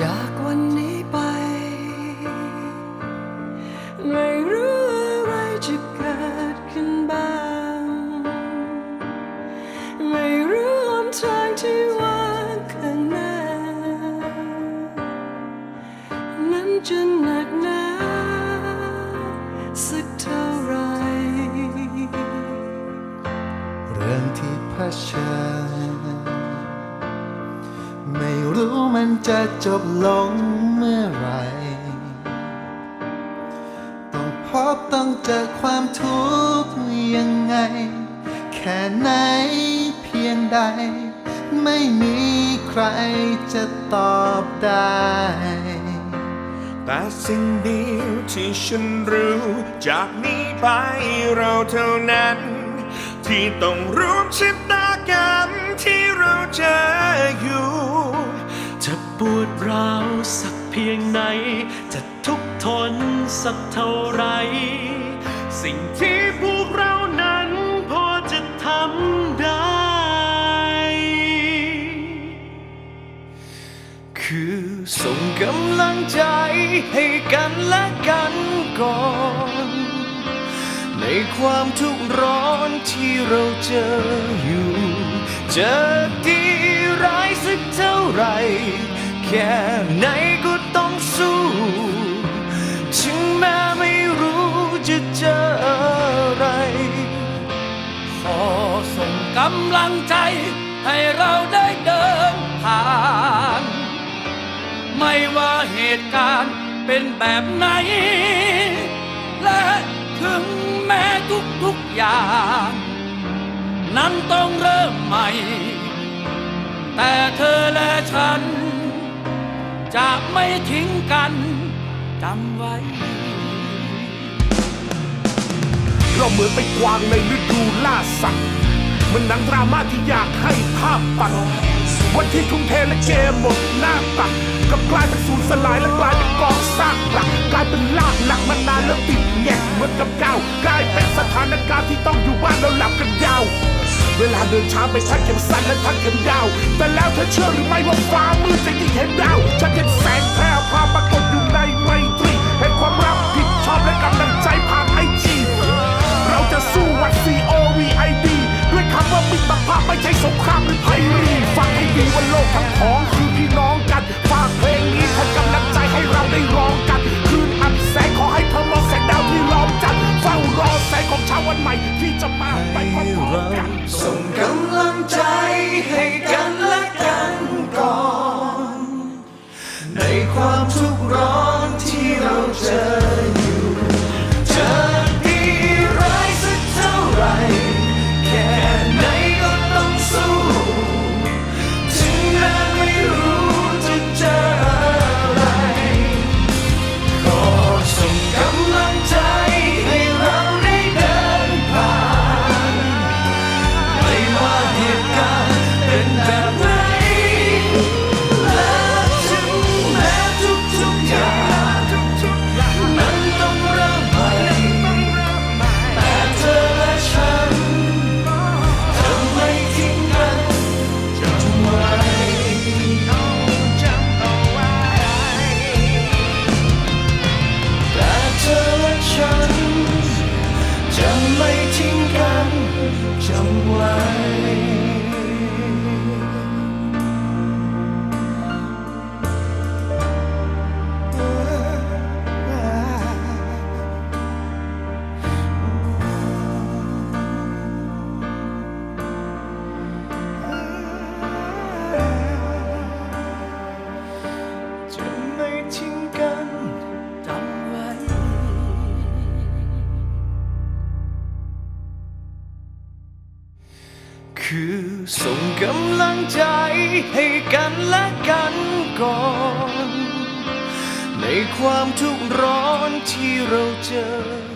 จากวันนี้ไป จะจบลงเมื่อไร ต้องพบต้องเจอความทุกข์ยังไง แค่ไหนเพียงใด ไม่มีใครจะตอบได้ แต่สิ่งเดียวที่ฉันรู้ จากนี้ไปเราเท่านั้น ที่ต้องร่วมชะตากรรที่เราเจออยู่ ปวดร้าวสักเพียงไหน จะทุกทนสักเท่าไร สิ่งที่พวกเรานั้นพอจะทำได้ คือส่งกำลังใจให้กันและกันก่อน ในความทุกข์ร้อนที่เราเจออยู่จะดี ค่ไหนก็ต้องสู้ ถึงแม้ไม่รู้จะเจออะไร ขอส่งกำลังใจ ให้เราได้เดินผ่าน ไม่ว่าเหตุการณ์เป็นแบบไหน และถึงแม้ทุกๆอย่าง นั้นต้องเริ่มใหม่ แต่เธอ จะไม่ทิ้งกันจำไว้ เราเหมือนไปกวางในฤดูล่าสัตว์มันหนังดราม่าที่อยากให้ภาพปัดวันที่ทุ่มเทและเกมหมดหน้าตักกับกลายเป็นสูญสลายและกลายเป็นกองซากหลักกลายเป็นลากหลักมานานแล้วติดแงกเหมือนกับเก้ากลายเป็นสถานการณ์ที่ต้องอยู่บ้านแล้วหลับกันยาว เวลาเดินช้าไปทั้งเข็มสั้นและทั้งเข็มยาว แต่แล้วเธอเชื่อหรือไม่ว่าฟ้ามืดจะยิ่งเห็นดาวฉันเห็นแสงแพร่พาปรากฏ จำ ส่งกำลังใจให้กันและกันก่อน ในความทุกข์ร้อนที่เราเจอ